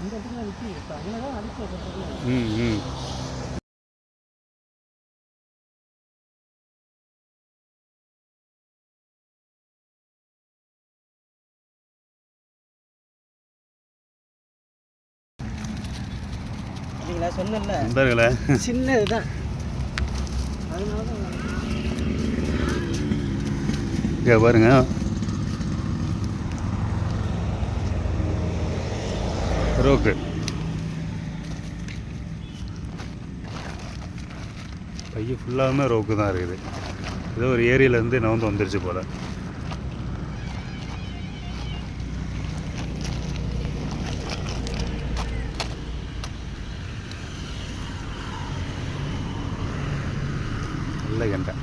இந்த இடத்துல நிற்கி இப்போ அங்கே தான் அடிச்சு வைக்கிறது ம் ம். இல்லைங்களா சொன்னேன்ல? நண்பர்களே. சின்ன இதுதான் அதனால தான் இங்கே ரோக்கு. பைய ஃபுல்லாகவுமே ரோக்கு தான் இருக்குது. ஏதோ ஒரு ஏரியிலேருந்து நான் வந்து வந்துருச்சு போல். நல்ல கண்டேன்